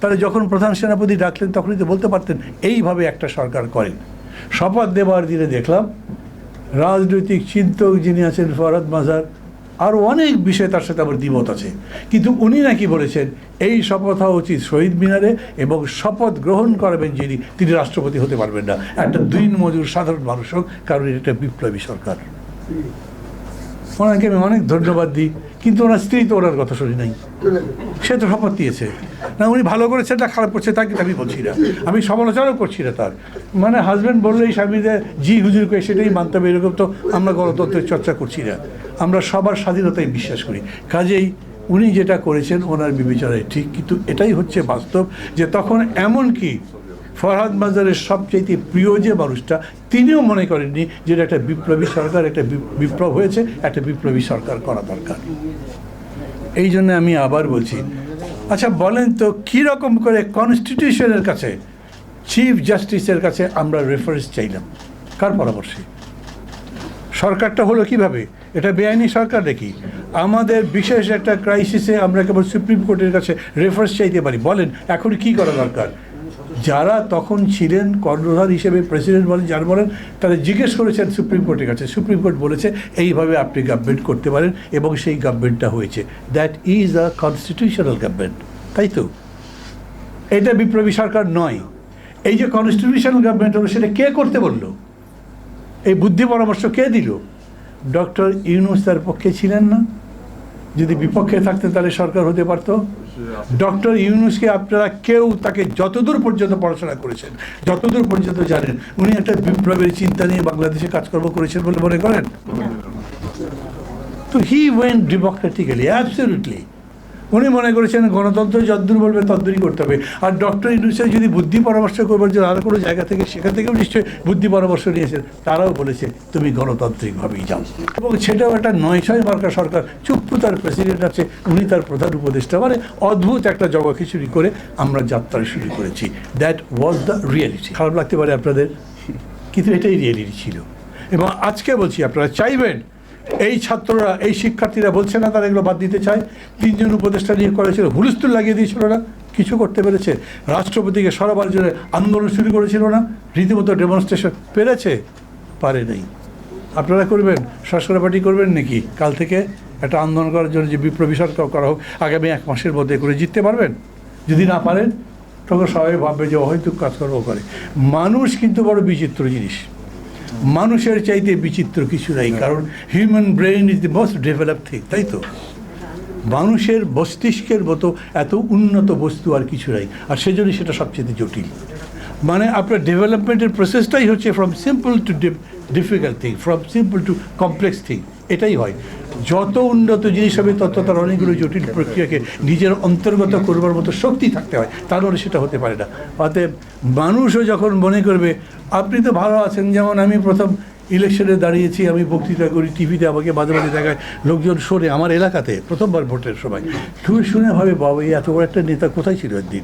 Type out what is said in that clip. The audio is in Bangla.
তাহলে যখন প্রধান সেনাপতি ডাকলেন, তখনই তো বলতে পারতেন, এইভাবে একটা সরকার করেন। শপথ দেওয়ার দিনে দেখলাম, রাজনৈতিক চিন্তক যিনি আছেন, ফরহাদ মাজার আরও অনেক বিষয়ে তার সাথে আমার দ্বিমত আছে। কিন্তু উনি নাকি বলেছেন, এই শপথ হওয়া উচিত শহীদ মিনারে এবং শপথ গ্রহণ করবেন যিনি, তিনি রাষ্ট্রপতি হতে পারবেন না। একটা দিন মজুর সাধারণ মানুষ হোক, কারণ এটা বিপ্লবী সরকার। ওনাকে আমি অনেক ধন্যবাদ দিই। কিন্তু ওনার স্ত্রী তো ওনার কথা শুনি নাই। সে তো শপথ দিয়েছে না, উনি ভালো করেছেন না খারাপ করছে তা কিন্তু আমি বলছি না। আমি সমালোচনাও করছি না তার। মানে হাজব্যান্ড বললেই স্বামীদের জি হুজুর করে সেটাই মানতে হবে, এরকম তো আমরা গণতন্ত্রের চর্চা করছি না। আমরা সবার স্বাধীনতায় বিশ্বাস করি। কাজেই উনি যেটা করেছেন, ওনার বিবেচনায় ঠিক, কিন্তু এটাই হচ্ছে বাস্তব যে তখন এমন কি ফরহাদ মাজারের সবচেয়ে প্রিয় যে মানুষটা, তিনিও মনে করেননি যে একটা বিপ্লবী সরকার, একটা বিপ্লব হয়েছে, একটা বিপ্লবী সরকার করা দরকার। এই জন্য আমি আবার বলছি আচ্ছা বলেন তো, কী রকম করে কনস্টিটিউশনের কাছে চিফ জাস্টিসের কাছে আমরা রেফারেন্স চাইলাম? কার পরামর্শে? সরকারটা হলো কীভাবে? এটা বেআইনি সরকার নাকি? আমাদের বিশেষ একটা ক্রাইসিসে আমরা কেবল সুপ্রিম কোর্টের কাছে রেফারেন্স চাইতে পারি। বলেন, এখন কি করা দরকার? যারা তখন ছিলেন কর্ণধার হিসেবে প্রেসিডেন্ট বলেন, যার বলেন, তারা জিজ্ঞেস করেছেন সুপ্রিম কোর্টের কাছে। সুপ্রিম কোর্ট বলেছে, এইভাবে আপনি গভর্নমেন্ট করতে পারেন এবং সেই গভর্নমেন্টটা হয়েছে। That is a constitutional government তাই তো? এটা বিপ্লবী সরকার নয়। এই যে কনস্টিটিউশনাল গভর্নমেন্ট হলো, সেটা কে করতে বলল? এই বুদ্ধি পরামর্শ কে দিল? ডক্টর ইউনুস তার পক্ষে ছিলেন না। যদি বিপক্ষে থাকতেন, তাহলে সরকার হতে পারতো। ডক্টর ইউনুসকে আপনারা কেউ তাকে যতদূর পর্যন্ত পড়াশোনা করেছেন যতদূর পর্যন্ত জানেন উনি একটা বিপ্লবের চিন্তা নিয়ে বাংলাদেশে কাজকর্ম করেছেন বলে মনে করেন? তো হি ওয়েন ডেমোক্রেটিক্যালি অ্যাবসলিউটলি উনি মনে করেছেন গণতন্ত্র যদ্দূর বলবে তদ্দূরই করতে হবে। আর ডক্টর ইউনুসের যদি বুদ্ধি পরামর্শ করবার জন্য আরও কোনো জায়গা থেকে, সেখান থেকেও নিশ্চয়ই বুদ্ধি পরামর্শ নিয়েছেন, তারাও বলেছে, তুমি গণতান্ত্রিকভাবেই যাও। এবং সেটাও একটা নয় ছয় মার্কা সরকার, চুপ্পু তার প্রেসিডেন্ট আছে, উনি তার প্রধান উপদেষ্টা মানে অদ্ভুত একটা জগা খিচুড়ি করে আমরা যাত্রা শুরু করেছি। দ্যাট ওয়াজ দ্য রিয়েলিটি খারাপ লাগতে পারে আপনাদের, কিন্তু এটাই রিয়েলিটি ছিল। এবং আজকে বলছি, আপনারা চাইবেন এই ছাত্ররা, এই শিক্ষার্থীরা বলছে না তারা এগুলো বাদ দিতে চায়। তিনজন উপদেষ্টা নিয়ে করেছিল, হুলস্থুল লাগিয়ে দিয়েছিল না, কিছু করতে পেরেছে। রাষ্ট্রপতিকে সরাবার জন্য আন্দোলন শুরু করেছিল না, রীতিমতো ডেমনস্ট্রেশন পেরেছে, পারে নাই। আপনারা করবেন সরকার পার্টি করবেন নাকি? কাল থেকে একটা আন্দোলন করার জন্য যে বিপ্লবী সরকার করা হোক, আগামী এক মাসের মধ্যে করে জিততে পারবেন? যদি না পারেন, তখন সবাই ভাববে যে হয়তো কাজকর্ম করে। মানুষ কিন্তু বড় বিচিত্র জিনিস। মানুষের চাইতে বিচিত্র কিছু নাই, কারণ human brain is the most develop thing তাই তো? মানুষের মস্তিষ্কের মতো এত উন্নত বস্তু আর কিছু নাই, আর সেজন্য সেটা সবচেয়ে জটিল। মানে আপনার ডেভেলপমেন্টের প্রসেসটাই হচ্ছে from simple to difficult thing from simple to complex thing এটাই হয়। যত উন্নত জিনিস হবে, তত তার অনেকগুলো জটিল প্রক্রিয়াকে নিজের অন্তর্গত করবার মতো শক্তি থাকতে হয়। তার মানে সেটা হতে পারে না। অতএব মানুষও যখন মনে করবে, আপনি তো ভালো আছেন, যেমন আমি প্রথম ইলেকশনে দাঁড়িয়েছি, আমি বক্তৃতা করি, টিভিতে আমাকে মাঝে মাঝে দেখায়, লোকজন শোনে আমার এলাকাতে, প্রথমবার ভোটের সময়। শুনে শুনে ভাবে, বাবা, এই এত বড় একটা নেতা কোথায় ছিল একদিন?